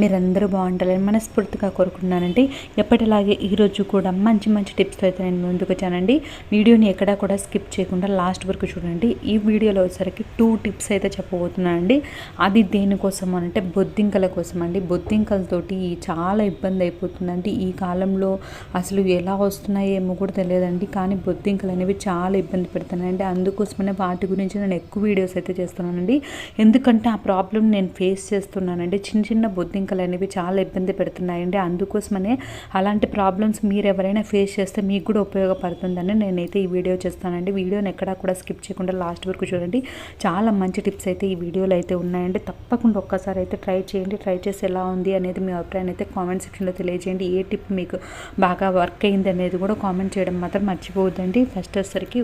మీరందరూ బాగుంటారని మనస్ఫూర్తిగా కోరుకుంటున్నానండి. ఎప్పటిలాగే ఈరోజు కూడా మంచి మంచి టిప్స్తో అయితే నేను ముందుకు వచ్చానండి. వీడియోని ఎక్కడా కూడా స్కిప్ చేయకుండా లాస్ట్ వరకు చూడండి. ఈ వీడియోలో వచ్చేసరికి టూ టిప్స్ అయితే చెప్పబోతున్నానండి. అది దేనికోసం అంటే బొద్దింకల కోసం అండి బొద్దింకలతోటి చాలా ఇబ్బంది అయిపోతుందండి. ఈ కాలంలో అసలు ఎలా వస్తున్నాయో ఏమో కూడా తెలియదండి. కానీ బొద్దింకలు అనేవి చాలా ఇబ్బంది పెడుతున్నాయండి. అందుకోసమనే వాటి గురించి నేను ఎక్కువ వీడియోస్ అయితే చేస్తున్నానండి. ఎందుకంటే ఆ ప్రాబ్లం నేను ఫేస్ చేస్తున్నానండి. చిన్న చిన్న బొద్దింకలు అనేవి చాలా ఇబ్బంది పెడుతున్నాయండి. అందుకోసమనే అలాంటి ప్రాబ్లమ్స్ మీరు ఎవరైనా ఫేస్ చేస్తే మీకు కూడా ఉపయోగపడుతుందని నేనైతే ఈ వీడియో చేస్తానండి. వీడియోని ఎక్కడా కూడా స్కిప్ చేయకుండా లాస్ట్ వరకు చూడండి. చాలా మంచి టిప్స్ అయితే ఈ వీడియోలో అయితే ఉన్నాయండి. తప్పకుండా ఒక్కసారి అయితే ట్రై చేయండి. ట్రై చేసి ఎలా ఉంది అనేది మీ అభిప్రాయం అయితే కామెంట్ సెక్షన్లో తెలియజేయండి. ఏ టిప్ మీకు బాగా వర్క్ అయింది అనేది కూడా కామెంట్ చేయడం మాత్రం మర్చిపోవద్దండి. ఫస్ట్ వచ్చేసరికి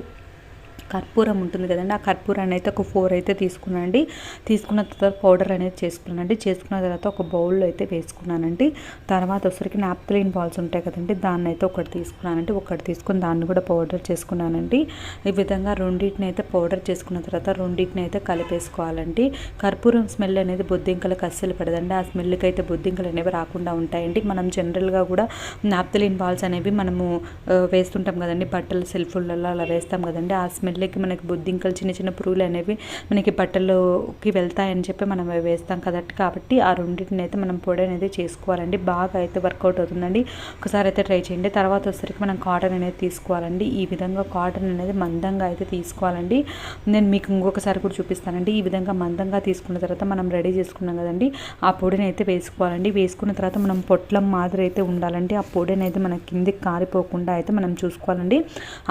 కర్పూరం ఉంటుంది కదండి ఆ కర్పూరాన్ని అయితే ఒక ఫోర్ అయితే తీసుకున్నానండి. తీసుకున్న తర్వాత పౌడర్ అనేది చేసుకున్నానండి. చేసుకున్న తర్వాత ఒక బౌల్లో అయితే వేసుకున్నానండి. తర్వాత వచ్చరికి నాప్తలిన్ బాల్స్ ఉంటాయి కదండి దాన్ని అయితే ఒకటి తీసుకున్నానండి. ఒకటి తీసుకుని దాన్ని కూడా పౌడర్ చేసుకున్నానండి. ఈ విధంగా రెండింటిని అయితే పౌడర్ చేసుకున్న తర్వాత రెండింటిని అయితే కలిపేసుకోవాలండి. కర్పూరం స్మెల్ అనేది బొద్దింకలకు అస్సలు పడదండి. ఆ స్మెల్కి అయితే బొద్దింకలు అనేవి రాకుండా ఉంటాయండి. మనం జనరల్గా కూడా నాప్తలిన్ బాల్స్ అనేవి మనము వేస్తుంటాం కదండి. బట్టల సెల్ఫులలో అలా వేస్తాం కదండి. ఆ స్మెల్ స్మెల్కి మనకి బొద్దింకలు చిన్న చిన్న పురుగులు అనేవి మనకి బట్టల్లోకి వెళ్తాయని చెప్పి మనం వేస్తాం కదట్టి కాబట్టి ఆ రెండింటిని అయితే మనం పొడి అనేది చేసుకోవాలండి. బాగా అయితే వర్కౌట్ అవుతుందండి. ఒకసారి అయితే ట్రై చేయండి. తర్వాత వచ్చేసరికి మనం కాటన్ అనేది తీసుకోవాలండి. ఈ విధంగా కాటన్ అనేది మందంగా అయితే తీసుకోవాలండి. నేను మీకు ఇంకొకసారి కూడా చూపిస్తానండి. ఈ విధంగా మందంగా తీసుకున్న తర్వాత మనం రెడీ చేసుకున్నాం కదండి ఆ పొడిని అయితే వేసుకోవాలండి. వేసుకున్న తర్వాత మనం పొట్లం మాదిరి అయితే ఉండాలండి. ఆ పొడి అనేది మన కిందికి కారిపోకుండా అయితే మనం చూసుకోవాలండి.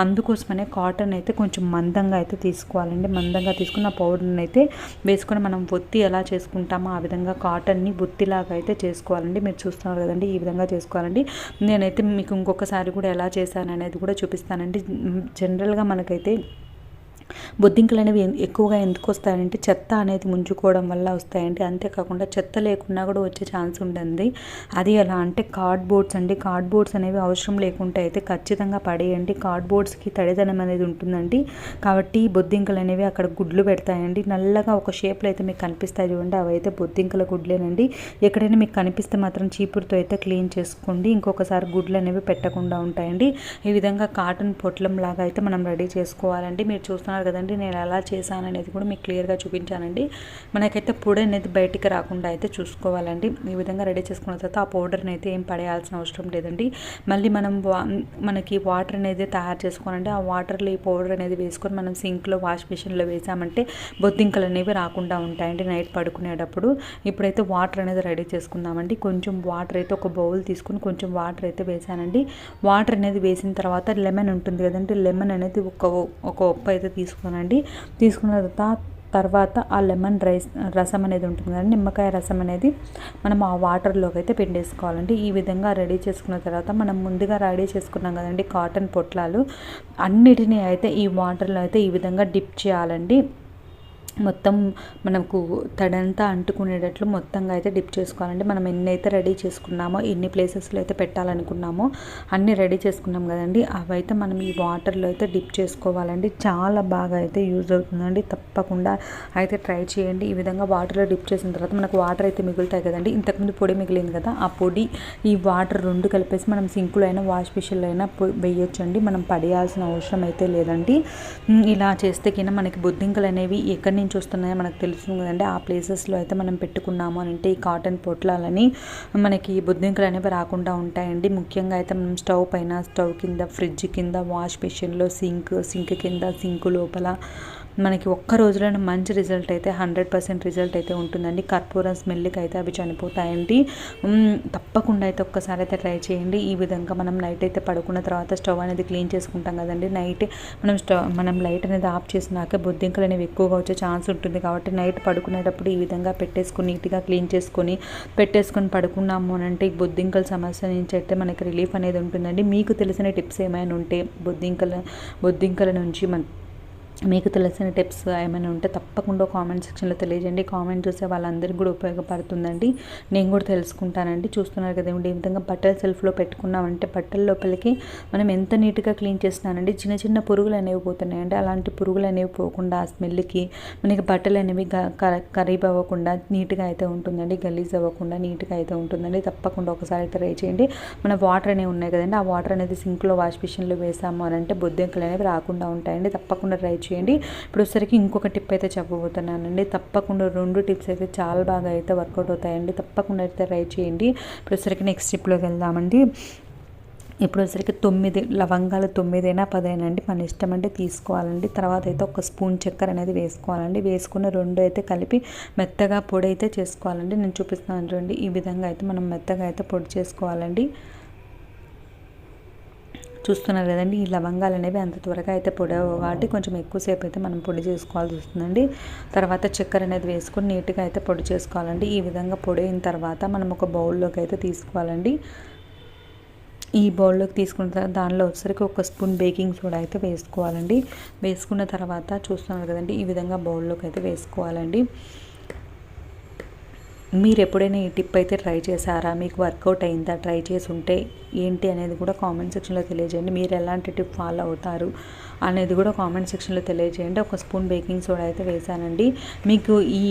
అందుకోసమనే కాటన్ అయితే కొంచెం మందంగా అయితే తీసుకోవాలండి. మందంగా తీసుకున్న పౌడర్ని అయితే వేసుకొని మనం బొత్తి ఎలా చేసుకుంటామో ఆ విధంగా కాటన్ని బొత్తిలాగా అయితే చేసుకోవాలండి. మీరు చూస్తున్నారు కదండి ఈ విధంగా చేసుకోవాలండి. నేనైతే మీకు ఇంకొకసారి కూడా ఎలా చేశాను అనేది కూడా చూపిస్తానండి. జనరల్గా మనకైతే బొద్దింకలు అనేవి ఎక్కువగా ఎందుకు వస్తాయంటే చెత్త అనేది ముంచుకోవడం వల్ల వస్తాయండి. అంతేకాకుండా చెత్త లేకుండా కూడా వచ్చే ఛాన్స్ ఉంటుంది. అది ఎలా అంటే కార్డ్బోర్డ్స్ అండి. కార్డ్బోర్డ్స్ అనేవి అవసరం లేకుండా అయితే ఖచ్చితంగా పడేయండి. కార్డ్బోర్డ్స్కి తడిదనం అనేది ఉంటుందండి. కాబట్టి బొద్దింకలు అనేవి అక్కడ గుడ్లు పెడతాయండి. నల్లగా ఒక షేప్లో అయితే మీకు కనిపిస్తాయి చూడండి. అవి అయితే బొద్దింకల గుడ్లేనండి. ఎక్కడైనా మీకు కనిపిస్తే మాత్రం చీపురుతో అయితే క్లీన్ చేసుకోండి. ఇంకొకసారి గుడ్లు అనేవి పెట్టకుండా ఉంటాయండి. ఈ విధంగా కాటన్ పొట్లం లాగా అయితే మనం రెడీ చేసుకోవాలండి. మీరు చూస్తున్నారు కదండి నేను ఎలా చేశాను అనేది కూడా మీకు క్లియర్గా చూపించానండి. మనకైతే పొడి అనేది బయటికి రాకుండా అయితే చూసుకోవాలండి. ఈ విధంగా రెడీ చేసుకున్న తర్వాత ఆ పౌడర్ని అయితే ఏం పడేయాల్సిన అవసరం లేదండి. మళ్ళీ మనం మనకి వాటర్ అనేది తయారు చేసుకోవాలంటే ఆ వాటర్లో ఈ పౌడర్ అనేది వేసుకొని మనం సింక్లో వాష్ మిషన్లో వేసామంటే బొద్దింకలు అనేవి రాకుండా ఉంటాయండి నైట్ పడుకునేటప్పుడు. ఇప్పుడైతే వాటర్ అనేది రెడీ చేసుకుందామండి. కొంచెం వాటర్ అయితే ఒక బౌల్ తీసుకుని కొంచెం వాటర్ అయితే వేసానండి. వాటర్ అనేది వేసిన తర్వాత లెమన్ ఉంటుంది కదండి లెమన్ అనేది ఒక ఒక ఉప్పు అయితే తీసుకోనండి. తీసుకున్న తర్వాత తర్వాత ఆ లెమన్ రైస్ రసం అనేది ఉంటుంది కదండి నిమ్మకాయ రసం అనేది మనం ఆ వాటర్లోకి అయితే పిండేసుకోవాలండి. ఈ విధంగా రెడీ చేసుకున్న తర్వాత మనం ముందుగా రెడీ చేసుకున్నాం కదండి కాటన్ పొట్లాలు. అన్నిటినీ అయితే ఈ వాటర్లో అయితే ఈ విధంగా డిప్ చేయాలండి. మొత్తం మనకు తడంతా అంటుకునేటట్లు మొత్తంగా అయితే డిప్ చేసుకోవాలండి. మనం ఎన్ని అయితే రెడీ చేసుకున్నామో ఎన్ని ప్లేసెస్లో అయితే పెట్టాలనుకున్నామో అన్నీ రెడీ చేసుకున్నాం కదండి. అవైతే మనం ఈ వాటర్లో అయితే డిప్ చేసుకోవాలండి. చాలా బాగా అయితే యూజ్ అవుతుందండి. తప్పకుండా అయితే ట్రై చేయండి. ఈ విధంగా వాటర్లో డిప్ చేసిన తర్వాత మనకు వాటర్ అయితే మిగులుతాయి కదండి. ఇంతకుముందు పొడి మిగిలింది కదా ఆ పొడి ఈ వాటర్ రెండు కలిపేసి మనం సింకులో అయినా వాష్ మిషన్లో అయినా వేయొచ్చండి. మనం పడేయాల్సిన అవసరం అయితే లేదండి. ఇలా చేస్తే కింద మనకి బొద్దింకలు అనేవి ఎక్కడి నుంచి వస్తున్నాయో మనకు తెలుస్తుంది కదండి. ఆ ప్లేసెస్లో అయితే మనం పెట్టుకున్నాము అని అంటే ఈ కాటన్ పొట్లాలని మనకి బొద్దింకలు అనేవి రాకుండా ఉంటాయండి. ముఖ్యంగా అయితే మనం స్టవ్ పైన స్టవ్ కింద ఫ్రిడ్జ్ కింద వాష్ మిషన్లో సింక్ సింక్ కింద సింక్ లోపల మనకి ఒక్క రోజులోనే మంచి రిజల్ట్ అయితే హండ్రెడ్ పర్సెంట్ రిజల్ట్ అయితే ఉంటుందండి. కర్పూరం స్మెల్కి అయితే అవి చనిపోతాయండి. తప్పకుండా అయితే ఒక్కసారి అయితే ట్రై చేయండి. ఈ విధంగా మనం నైట్ అయితే పడుకున్న తర్వాత స్టవ్ అనేది క్లీన్ చేసుకుంటాం కదండి. నైట్ మనం స్టవ్ మనం లైట్ అనేది ఆఫ్ చేసినాక బొద్దింకలు అనేవి ఎక్కువగా వచ్చే ఛాన్స్ ఉంటుంది. కాబట్టి నైట్ పడుకునేటప్పుడు ఈ విధంగా పెట్టేసుకుని నీట్గా క్లీన్ చేసుకొని పెట్టేసుకొని పడుకున్నాము అని అంటే బొద్దింకల సమస్య నుంచి అయితే మనకి రిలీఫ్ అనేది ఉంటుందండి. మీకు తెలిసిన టిప్స్ ఏమైనా ఉంటే బొద్దింకల బొద్దింకల నుంచి మన మీకు తెలిసిన టిప్స్ ఏమైనా ఉంటే తప్పకుండా కామెంట్ సెక్షన్లో తెలియజేయండి. కామెంట్ చూసే వాళ్ళందరికీ కూడా ఉపయోగపడుతుందండి. నేను కూడా తెలుసుకుంటానండి. చూస్తున్నారు కదండి ఈ విధంగా బట్టల సెల్ఫ్లో పెట్టుకున్నామంటే బట్టల లోపలికి మనం ఎంత నీట్గా క్లీన్ చేస్తున్నానండి చిన్న చిన్న పురుగులు అనేవి పోతున్నాయండి. అలాంటి పురుగులు అనేవి పోకుండా ఆ స్మెల్కి మనకి బట్టలు అనేవి ఖరీబ్ అవ్వకుండా నీట్గా అయితే ఉంటుందండి. గలీజ్ అవ్వకుండా నీట్గా అయితే ఉంటుందండి. తప్పకుండా ఒకసారి అయితే ట్రై చేయండి. మన వాటర్ అనేవి ఉన్నాయి కదండి. ఆ వాటర్ అనేది సింక్లో వాష్ మిషన్లో వేసాము అని అంటే బొద్దింకలు అనేవి రాకుండా ఉంటాయండి. తప్పకుండా ట్రై చేయండి. ఇప్పుడు వచ్చేసరికి ఇంకొక టిప్ అయితే చెప్పబోతున్నానండి. తప్పకుండా రెండు టిప్స్ అయితే చాలా బాగా అయితే వర్కౌట్ అవుతాయండి. తప్పకుండా అయితే ట్రై చేయండి. ఇప్పుడు వచ్చేసరికి నెక్స్ట్ టిప్లోకి వెళ్దామండి. ఇప్పుడు వచ్చరికి తొమ్మిది లవంగాలు తొమ్మిదైనా పదైనా అండి. మన ఇష్టం అంటే తీసుకోవాలండి. తర్వాత అయితే ఒక స్పూన్ చక్కెర అనేది వేసుకోవాలండి. వేసుకున్న రెండు అయితే కలిపి మెత్తగా పొడి అయితే చేసుకోవాలండి. నేను చూపిస్తున్నాను చూడండి. ఈ విధంగా అయితే మనం మెత్తగా అయితే పొడి చేసుకోవాలండి. చూస్తున్నారు కదండి. ఈ లవంగాలు అనేవి అంత త్వరగా అయితే పొడి కాబట్టి కొంచెం ఎక్కువసేపు అయితే మనం పొడి చేసుకోవాల్సి వస్తుందండి. తర్వాత చక్కెర అనేది వేసుకొని నీట్గా అయితే పొడి చేసుకోవాలండి. ఈ విధంగా పొడి అయిన తర్వాత మనం ఒక బౌల్లోకి అయితే తీసుకోవాలండి. ఈ బౌల్లోకి తీసుకున్న తర్వాత దానిలో వచ్చేసరికి ఒక స్పూన్ బేకింగ్ సోడా అయితే వేసుకోవాలండి. వేసుకున్న తర్వాత చూస్తున్నారు కదండి ఈ విధంగా బౌల్లోకి అయితే వేసుకోవాలండి. మీరు ఎప్పుడైనా ఈ టిప్ అయితే ట్రై చేశారా? మీకు వర్కౌట్ అయిందా? ట్రై చేసి ఉంటే ఏంటి అనేది కూడా కామెంట్ సెక్షన్లో తెలియజేయండి. మీరు ఎలాంటి టిప్ ఫాలో అవుతారు అనేది కూడా కామెంట్ సెక్షన్లో తెలియజేయండి. ఒక స్పూన్ బేకింగ్ సోడా అయితే వేసానండి మీకు ఈ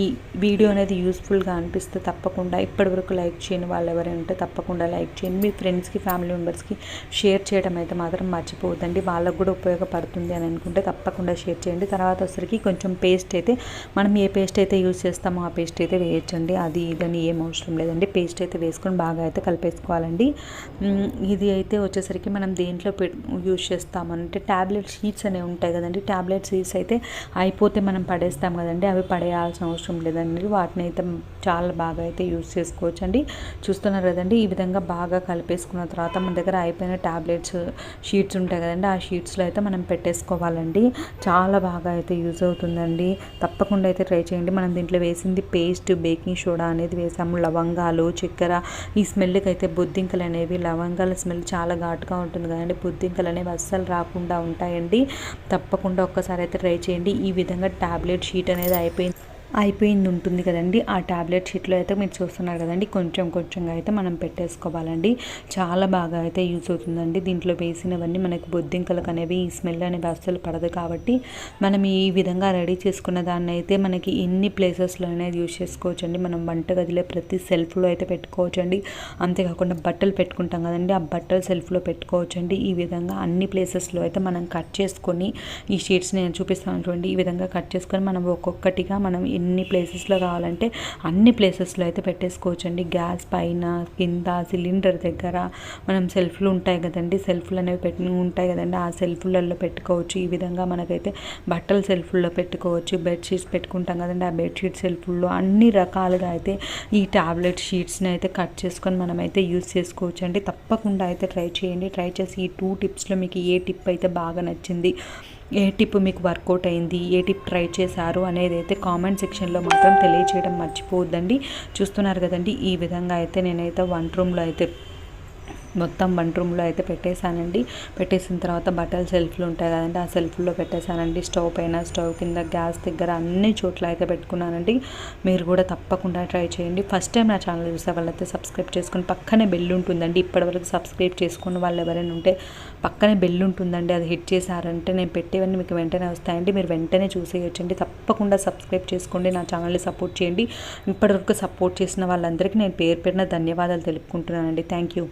వీడియో అనేది యూస్ఫుల్గా అనిపిస్తే తప్పకుండా ఇప్పటివరకు లైక్ చేయని వాళ్ళు ఎవరైనా ఉంటే తప్పకుండా లైక్ చేయండి. మీ ఫ్రెండ్స్కి ఫ్యామిలీ మెంబర్స్కి షేర్ చేయడం అయితే మాత్రం మర్చిపోవద్దండి. వాళ్ళకు కూడా ఉపయోగపడుతుంది అని అనుకుంటే తప్పకుండా షేర్ చేయండి. తర్వాత వచ్చరికి కొంచెం పేస్ట్ అయితే మనం ఏ పేస్ట్ అయితే యూజ్ చేస్తామో ఆ పేస్ట్ అయితే వేయచ్చండి. అది ఇదని ఏం అవసరం లేదండి. పేస్ట్ అయితే వేసుకొని బాగా అయితే కలిపేసుకోవాలండి. ఇది అయితే వచ్చేసరికి మనం దేంట్లో యూజ్ చేస్తామంటే ట్యాబ్లెట్ షీట్స్ అనేవి ఉంటాయి కదండి. ట్యాబ్లెట్ షీట్స్ అయితే అయిపోతే మనం పడేస్తాం కదండి. అవి పడేయాల్సిన అవసరం లేదండి. వాటిని అయితే చాలా బాగా అయితే యూజ్ చేసుకోవచ్చు అండి చూస్తున్నారు కదండి ఈ విధంగా బాగా కలిపేసుకున్న తర్వాత మన దగ్గర అయిపోయిన ట్యాబ్లెట్స్ షీట్స్ ఉంటాయి కదండి. ఆ షీట్స్లో అయితే మనం పెట్టేసుకోవాలండి. చాలా బాగా అయితే యూజ్ అవుతుందండి. తప్పకుండా అయితే ట్రై చేయండి. మనం దీంట్లో వేసింది పేస్ట్ బేకింగ్ సోడా అనేది వేసాము. లవంగాలు చక్కెర ఈ స్మెల్కి అయితే బొద్దింకలు అనేవి లవంగాల స్మెల్ చాలా ఘాటుగా ఉంటుంది కదండి. బొద్దింకలు అనేవి అస్సలు రాకుండా ఉంటాయండి. తప్పకుండా ఒక్కసారి అయితే ట్రై చేయండి. ఈ విధంగా ట్యాబ్లెట్ షీట్ అనేది అయిపోయింది. అయిపోయింది ఉంటుంది కదండి. ఆ ట్యాబ్లెట్ షీట్లో అయితే మీరు చూస్తున్నారు కదండి. కొంచెం కొంచెంగా అయితే మనం పెట్టేసుకోవాలండి. చాలా బాగా అయితే యూజ్ అవుతుందండి. దీంట్లో వేసినవన్నీ మనకి బొద్దింకలకు అనేవి ఈ స్మెల్ అనేవి అస్సలు పడదు కాబట్టి మనం ఈ విధంగా రెడీ చేసుకున్న దాన్ని అయితే మనకి ఎన్ని ప్లేసెస్లో అనేది యూజ్ చేసుకోవచ్చండి. మనం వంటగదిలో ప్రతి సెల్ఫ్లో అయితే పెట్టుకోవచ్చండి. అంతేకాకుండా బట్టలు పెట్టుకుంటాం కదండి. ఆ బట్టలు సెల్ఫ్లో పెట్టుకోవచ్చండి. ఈ విధంగా అన్ని ప్లేసెస్లో అయితే మనం కట్ చేసుకొని ఈ షీట్స్ నేను చూపిస్తాను చూడండి. ఈ విధంగా కట్ చేసుకొని మనం ఒక్కొక్కటిగా మనం ఎన్ని ప్లేసెస్లో కావాలంటే అన్ని ప్లేసెస్లో అయితే పెట్టేసుకోవచ్చు అండి గ్యాస్ పైన కింద సిలిండర్ దగ్గర మనం సెల్ఫ్లు ఉంటాయి కదండి. సెల్ఫ్లు అనేవి పెట్టి ఉంటాయి కదండి. ఆ సెల్ఫ్లలో పెట్టుకోవచ్చు. ఈ విధంగా మనకైతే బట్టల సెల్ఫ్లో పెట్టుకోవచ్చు. బెడ్షీట్స్ పెట్టుకుంటాం కదండి. ఆ బెడ్షీట్ సెల్ఫ్లో అన్ని రకాలుగా అయితే ఈ ట్యాబ్లెట్ షీట్స్ని అయితే కట్ చేసుకొని మనమైతే యూస్ చేసుకోవచ్చు అండి తప్పకుండా అయితే ట్రై చేయండి. ట్రై చేసి ఈ టూ టిప్స్లో మీకు ఏ టిప్ అయితే బాగా నచ్చింది ఏ టిప్ మీకు వర్కౌట్ అయింది ఏ టిప్ ట్రై చేశారు అనేది అయితే కామెంట్ సెక్షన్లో మాత్రం తెలియచేయడం మర్చిపోవద్దండి. చూస్తున్నారు కదండి ఈ విధంగా అయితే నేనైతే వన్ రూమ్లో అయితే మొత్తం వన్ రూమ్లో అయితే పెట్టేశానండి. పెట్టేసిన తర్వాత బట్టలు సెల్ఫ్లు ఉంటాయి కదండి. ఆ సెల్ఫ్లో పెట్టేశానండి. స్టవ్ పైన స్టవ్ కింద గ్యాస్ దగ్గర అన్ని చోట్ల అయితే పెట్టుకున్నానండి. మీరు కూడా తప్పకుండా ట్రై చేయండి. ఫస్ట్ టైం నా ఛానల్ చూసే వాళ్ళైతే సబ్స్క్రైబ్ చేసుకుని పక్కనే బెల్ ఉంటుందండి. ఇప్పటివరకు సబ్స్క్రైబ్ చేసుకున్న వాళ్ళు ఎవరైనా ఉంటే పక్కనే బెల్ ఉంటుందండి. అది హిట్ చేశారంటే నేను పెట్టేవన్నీ మీకు వెంటనే వస్తాయండి. మీరు వెంటనే చూసేయచ్చండి. తప్పకుండా సబ్స్క్రైబ్ చేసుకోండి. నా ఛానల్ని సపోర్ట్ చేయండి. ఇప్పటివరకు సపోర్ట్ చేసిన వాళ్ళందరికీ నేను పేరు పేరున ధన్యవాదాలు తెలుపుకుంటున్నానండి. Thank you.